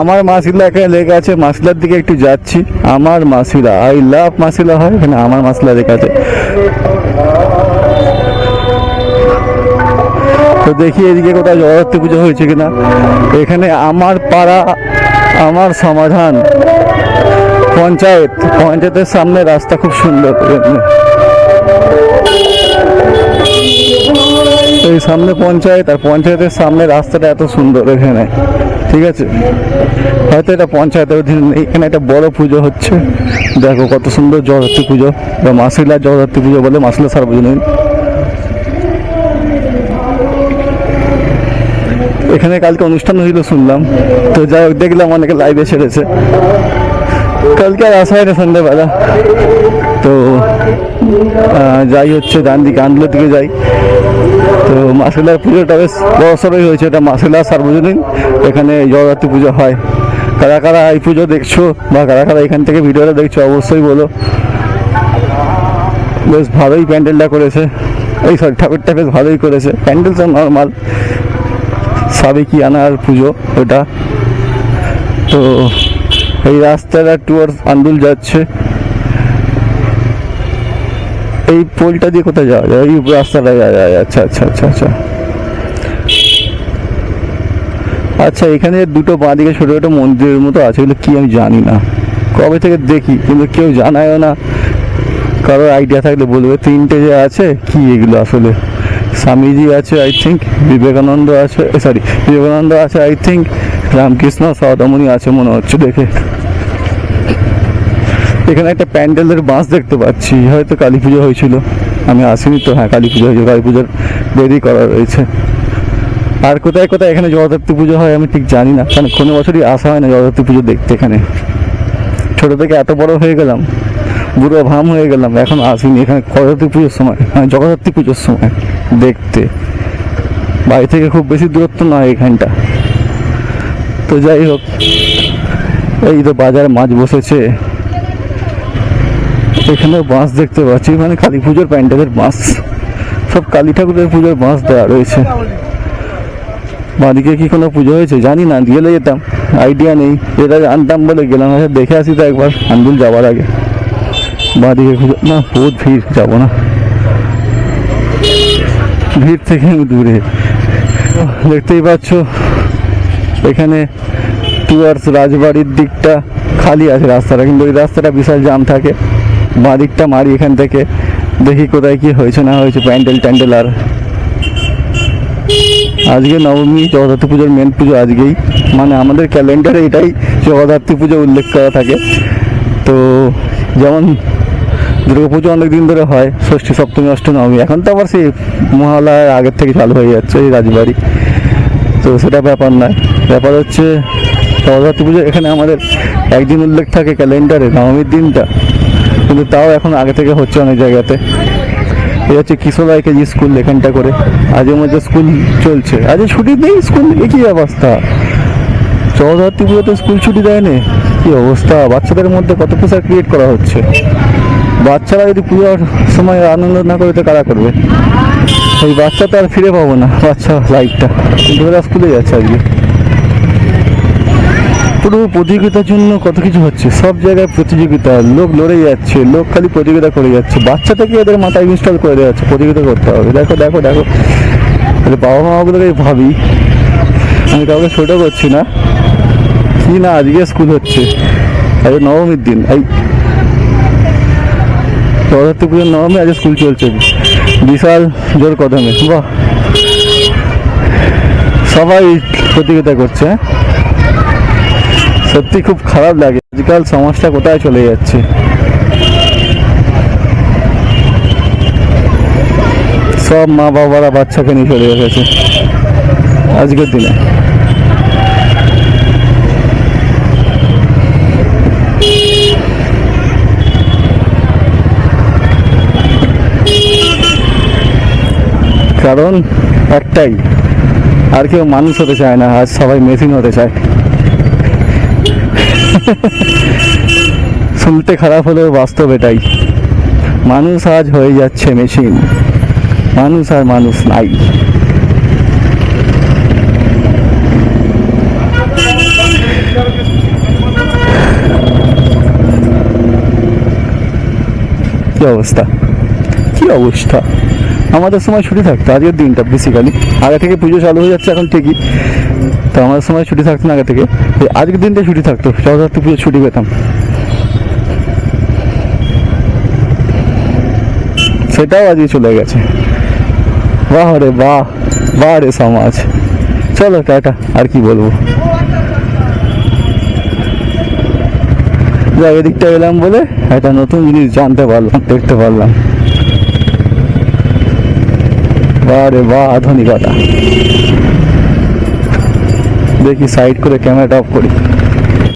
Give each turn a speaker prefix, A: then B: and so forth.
A: আমার মাসিলা এখানে লেখা আছে, মাসিলার দিকে একটু যাচ্ছি। আমার মাসিলা আই লাভ মাসিলা হয় এখানে আমার মাসিলা লেখা আছে। তো দেখি এদিকে কোথাও জগদ্ধাত্রী পুজো হয়েছে কিনা। এখানে আমার পাড়া, আমার সমাধান। পঞ্চায়েত, পঞ্চায়েতের সামনে রাস্তা খুব সুন্দর। এই সামনে পঞ্চায়েত, আর পঞ্চায়েতের সামনে রাস্তাটা এত সুন্দর এখানে। ঠিক আছে? হয়তো এটা নেই, এখানে একটা বড় পুজো হচ্ছে। দেখো কত সুন্দর জগদ্ধাত্রী পুজো বা মাসিলা জগদ্ধাত্রী পুজো বলে মাসিলা সার্বজনীন। এখানে কালকে অনুষ্ঠান হয়েছিল শুনলাম। তো যাই হোক, দেখলাম অনেকে লাইভে ছেড়েছে। কালকে আর আসা হয়নি সন্ধ্যেবেলা। তো যাই হচ্ছে ডান দিকে আন্দোলের দিকে যাই। তো মাসিলার পুজোটা বেশ বড়সড়ই হয়েছে, এটা মাসিলা সার্বজনীন, এখানে জগদ্ধাত্রী পুজো হয়। কারা কারা এই পুজো দেখছ বা কারা কারা এখান থেকে ভিডিওটা দেখছ, অবশ্যই বলো। বেশ ভালোই প্যান্ডেলটা করেছে। এই সরি ঠাকুরটা বেশ ভালোই করেছে। প্যান্ডেল তো নর্মাল সাবেকি আনার পুজো ওটা। তো এই রাস্তাটা টুয়ার্স আন্দুল যাচ্ছে। এই পোলটা দিয়ে কোথায় যাওয়া যায়? এই রাস্তাটা যাওয়া যায়। আচ্ছা আচ্ছা আচ্ছা আচ্ছা। আচ্ছা এখানে দুটো বাঁদিকে ছোটো ছোটো মন্দিরের মতো আছে, এগুলো কি আমি জানি না। কবে থেকে দেখি, কিন্তু কেউ জানায়ও না। কারোর আইডিয়া থাকলে বলবে, তিনটে যে আছে, কি এগুলো আসলে? স্বামীজি আছে আই থিঙ্ক বিবেকানন্দ আছে সরি বিবেকানন্দ আছে আই থিঙ্ক রামকৃষ্ণ সদামণি আছে, মনে হচ্ছে দেখে। এখানে একটা প্যান্ডেলের বাঁশ দেখতে পাচ্ছি। হয়তো কালী পুজো হয়েছিল। আমি আসিনি তো। হ্যাঁ কালী পুজো হয়েছিল কালী পুজোর দেরি করা রয়েছে। আর কোথায় কোথায় এখানে জগদ্ধাত্রী পুজো হয় আমি ঠিক জানি না। কারণ কোনো বছরই আসা হয় না জগদ্ধাত্রী পুজো দেখতে এখানে। ছোটো থেকে এত বড় হয়ে গেলাম। বুড়ো ভাম হয়ে গেলাম। এখন আসিনি এখানে জগদ্ধাত্রী পুজোর সময়। হ্যাঁ জগদ্ধাত্রী পুজোর সময় দেখতে। বাড়ি থেকে খুব বেশি দূরত্ব নয় এখানটা। তো যাই হোক, এই তো বাজার মাছ বসেছে। এখানে বাঁশ দেখতে পাচ্ছি মানে কালী পুজোর প্যান্ডেলের বাঁশ। সব কালী ঠাকুরের পুজোর বাঁশ দেওয়া রয়েছে। বাড়িকে কি কোনো পুজো হয়েছে? জানি না, গেলে যেতাম। আইডিয়া নেই। এটা জানতাম বলে গেলাম আচ্ছা দেখে আসি তো একবার। আন্দুল যাওয়ার আগে। বাড়িকে পুজো না, বহুত ভিড়, যাব না। ভিড় থেকে আমি দূরে। দেখতেই পাচ্ছ, এখানে টুয়ার্স রাজবাড়ির দিকটা খালি আছে রাস্তাটা, কিন্তু ওই রাস্তাটা বিশাল জাম থাকে। বাঁ দিকটা মারি এখান থেকে। দেখি কোথায় কি হয়েছে, না হয়েছে, প্যান্ডেল ট্যান্ডেল আর আজকে নবমী, জগদ্ধাত্রী পুজোর মেন পুজো আজকেই। মানে আমাদের ক্যালেন্ডারে এটাই জগদ্ধাত্রী পুজো উল্লেখ করা থাকে। তো যেমন দুর্গা পুজো অনেক দিন ধরে হয়, ষষ্ঠী, সপ্তমী, অষ্টমী, নবমী। এখন তো আবার সেই মহালয়ার আগের থেকে চালু হয়ে যাচ্ছে এই রাজবাড়ি। তো সেটা ব্যাপার নয়। ব্যাপার হচ্ছে জগদ্ধাত্রী পুজো এখানে আমাদের একদিন উল্লেখ থাকে ক্যালেন্ডারে, নবমীর দিনটা। কিন্তু তাও এখন আগে থেকে হচ্ছে অনেক জায়গাতে। এই হচ্ছে কিশোরাই কেজি স্কুল এখানটা করে আজের মধ্যে স্কুল চলছে। আজ ছুটি নেই স্কুল একই অবস্থা? জগদ্ধাত্রী পুজোতে স্কুল ছুটি দেয়নি? কি অবস্থা? বাচ্চাদের মধ্যে কত প্রেশার ক্রিয়েট করা হচ্ছে? বাচ্চারা যদি পুজোর সময় আনন্দ না করে, তো কারা করবে? ওই বাচ্চা তো আর ফিরে পাবো না, বাচ্চা লাইফটা কিন্তু ওরা স্কুলে যাচ্ছে আজকে। পুরো প্রতিযোগিতার জন্য কত কিছু হচ্ছে? সব জায়গায় প্রতিযোগিতা, লোক লড়ে যাচ্ছে, লোক খালি প্রতিযোগিতা করে যাচ্ছে। বাচ্চা থেকে এদের মাথায় ইনস্টল করে দেওয়া যাচ্ছে প্রতিযোগিতা করতে হবে। দেখো দেখো দেখো। বাবা মাগুলোকে ভাবি, আমি কাউকে ছোটো করছি না। কি না আজকে স্কুল হচ্ছে? আজ নবমীর দিন, এই জগদ্ধাত্রী পুজোর নবমী আজ স্কুল চলছে। বিশাল জোর কদমে, বাহ। সবাই প্রতিযোগিতা করছে হ্যাঁ? সত্যি খুব খারাপ লাগে। আজকাল সমাজটা কোথায় চলে যাচ্ছে? সব মা বাবারা বাচ্চাকে নিয়ে চলে এসেছে। আজকের দিনে। কারণ একটাই, আর কেউ মানুষ হতে চায় না আজ সবাই মেশিন হতে চায়। শুনতে খারাপ হলেও বাস্তব এটাই। মানুষ আজ হয়ে যাচ্ছে মেশিন মানুষ আর মানুষ নাই। কি অবস্থা? কি অবস্থা? আমাদের সময় ছুটি থাকতো, আজকের দিনটা বেসিক্যালি আগে থেকে পুজো চালু হয়ে যাচ্ছে এখন ঠিকই। তো আমাদের সময় ছুটি থাকতো না আগে থেকে। আজকের দিনটা ছুটি থাকতো। জগদ্ধাত্রী পুজো ছুটি পেতাম। সেটাও আজকে চলে গেছে। বাহ রে বাহ বাহ রে সমাজ। চলো, টাটা, আর কি বলব? এদিকটা এলাম বলে একটা নতুন জিনিস জানতে পারলাম, দেখতে পারলাম। বাহ রে বাহ আধুনিকতা দেখি সাইড করে ক্যামেরাটা অফ করি।